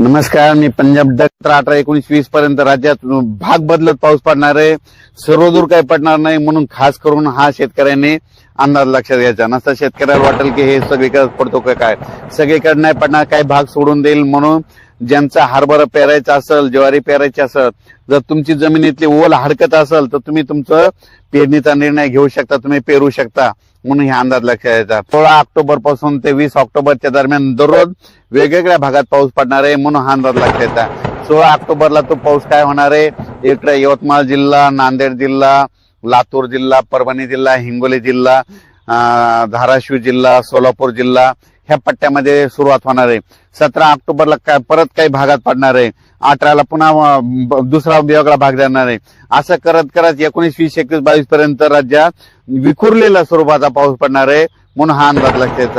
नमस्कार मी पंजाब डक्टर अठरा एकोणीस वीस पर्यंत राज्यात भाग बदलत पाऊस पडणार आहे. सर्वदूर काही पडणार नाही म्हणून खास करून हा शेतकऱ्यांनी अंदाज लक्षात घ्यायचा. नसता शेतकऱ्याला वाटेल की हे सगळीकडे पडतो का काय? सगळीकडे नाही पडणार काही भाग सोडून देईल म्हणून ज्यांचा हरभरा पेरायचा असेल ज्वारी पेरायची असेल जर तुमची जमिनीतली ओल हडकत असेल तर तुम्ही तुमचं पेरणीचा निर्णय घेऊ शकता तुम्ही पेरू शकता म्हणून हे अंदाज लक्षात घ्यायचा. सोळा ऑक्टोबरपासून ते वीस ऑक्टोबरच्या दरम्यान दररोज वेगवेगळ्या भागात पाऊस पडणार आहे म्हणून हा अंदाज लक्षात घ्यायचा. सोळा ऑक्टोबरला तो पाऊस काय होणार आहे? इकडे यवतमाळ जिल्हा नांदेड जिल्हा लातूर जिल्हा परभणी जिल्हा हिंगोली जिल्हा धाराशिव जिल्हा सोलापूर जिल्हा ह्या पट्ट्यामध्ये सुरुवात होणार आहे. सतरा ऑक्टोबरला काय परत काही भागात पडणार आहे. अठराला पुन्हा दुसरा वेगळा भाग जाणार आहे. असं करत करत एकोणीस वीस एकवीस बावीस पर्यंत राज्यात विखुरलेला स्वरूपाचा पाऊस पडणार आहे म्हणून हा अंदाज लक्षात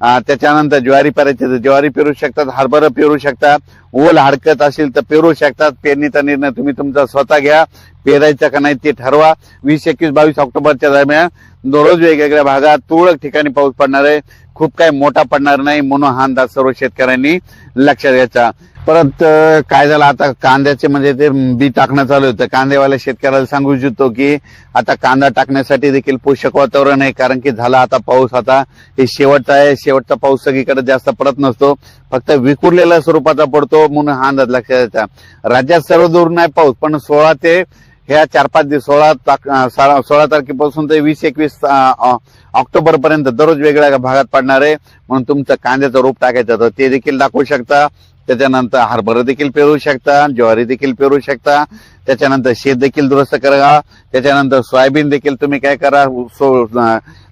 त्याच्यानंतर ज्वारी पेरायची तर ज्वारी पेरू शकतात हरभरा पेरू शकतात ओल हडकत असेल तर पेरू शकतात. पेरणीचा निर्णय तुम्ही तुमचा स्वतः घ्या पेरायचा का नाही ते ठरवा. वीस एकवीस बावीस ऑक्टोबरच्या दरम्यान दररोज वेगवेगळ्या भागात तुरळक ठिकाणी पाऊस पडणार आहे. खूप काही मोठा पडणार नाही म्हणून हा अंदाज सर्व शेतकऱ्यांनी लक्षात घ्यायचा. परत काय झालं आता कांद्याचे म्हणजे ते बी टाकणं चालू होतं. कांदेवाल्या शेतकऱ्याला सांगू इच्छितो की आता कांदा टाकण्यासाठी देखील पोषक वातावरण आहे कारण की झाला आता पाऊस आता. हे शेवटचा आहे शेवटचा पाऊस सगळीकडे जास्त पडत नसतो. फक्त विखुरलेल्या स्वरूपाचा पडतो म्हणून हा अंदाज लक्षात घ्यायचा. राज्यात सर्व दूर नाही पाऊस पण सोळा ते ह्या चार पाच दिवस सोळा सोळा तारखेपासून ते वीस एकवीस ऑक्टोबर पर्यंत दररोज वेगळ्या भागात पडणार आहे. म्हणून तुमचं कांद्याचं रोप टाकायचं तर ते देखील दाखवू शकता. त्याच्यानंतर हरभरा देखील पेरू शकता ज्वारी देखील पेरू शकता. त्याच्यानंतर शेत देखील दुरुस्त करा. त्याच्यानंतर सोयाबीन देखील तुम्ही काय करा सो-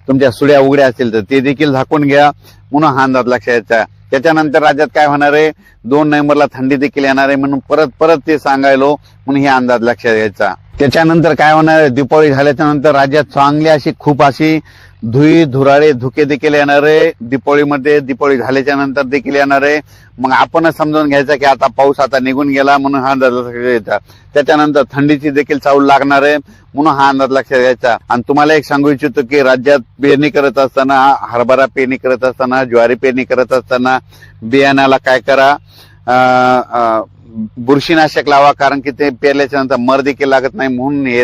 तुमच्या सुड्या उघड्या असतील तर ते देखील झाकून घ्या. म्हणून हा अंदाज लक्षात यायचा त्याच्यानंतर राज्यात काय होणार आहे? दोन नोव्हेंबरला थंडी देखील येणार आहे म्हणून परत परत ते सांगायलो म्हणून हे अंदाज लक्षात घ्यायचा. त्याच्यानंतर काय होणार आहे? झाल्याच्यानंतर राज्यात चांगली अशी खूप अशी धुई धुराळे धुके देखील येणार आहे. दीपावलीमध्ये दीपावली झाल्याच्यानंतर देखील येणार आहे. मग आपणच समजून घ्यायचा की आता पाऊस आता निघून गेला म्हणून हा अंदाज लक्षात घ्यायचा. त्याच्यानंतर थंडीची देखील चावल लागणार आहे म्हणून हा अंदाज लक्षात घ्यायचा. आणि तुम्हाला एक सांगू इच्छितो की राज्यात पेरणी करत असताना हरभरा पेरणी करत असताना ज्वारी पेरणी करत असताना बियाण्याला काय करा? बुरशीनाशक लावा कारण की ते पेरल्याच्या नंतर मर देखील लागत नाही म्हणून हे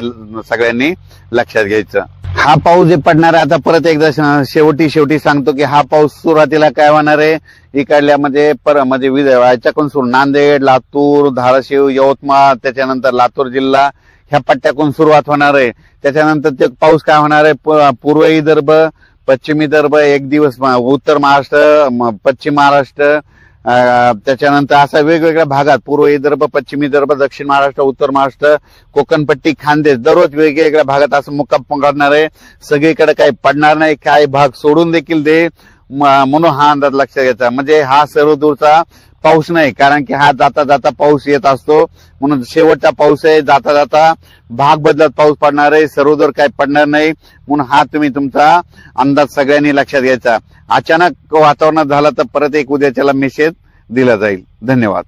सगळ्यांनी लक्षात घ्यायचं. हा पाऊस जे पडणार आहे आता परत एकदा शेवटी शेवटी सांगतो की हा पाऊस सुरुवातीला काय होणार आहे? इकडल्या म्हणजे पर म्हणजे याच्याकडून सुरू नांदेड लातूर धाराशिव यवतमाळ त्याच्यानंतर लातूर जिल्हा ह्या पट्ट्याकडून सुरुवात होणार आहे. त्याच्यानंतर ते पाऊस काय होणार आहे? पूर्व विदर्भ पश्चिम विदर्भ एक दिवस उत्तर महाराष्ट्र पश्चिम महाराष्ट्र त्याच्यानंतर असा वेगवेगळ्या भागात पूर्व विदर्भ पश्चिम विदर्भ दक्षिण महाराष्ट्र उत्तर महाराष्ट्र कोकणपट्टी खानदेश दररोज वेगवेगळ्या भागात असं मुक्काम पकडणार. आहे सगळीकडे काही पडणार नाही काही भाग सोडून देखील दे. म्हणून हा अंदाज लक्षात घ्यायचा. म्हणजे हा सर्व दूरचा पाऊस नाही कारण की हा जाता जाता पाऊस येत असतो. म्हणून शेवटचा पाऊस आहे जाता जाता भाग बदलत पाऊस पडणार आहे सरोदर काही पडणार नाही म्हणून हा तुम्ही तुमचा अंदाज सगळ्यांनी लक्षात घ्यायचा. अचानक वातावरणात झाला तर परत एक उद्याच्याला मेसेज दिला जाईल. धन्यवाद.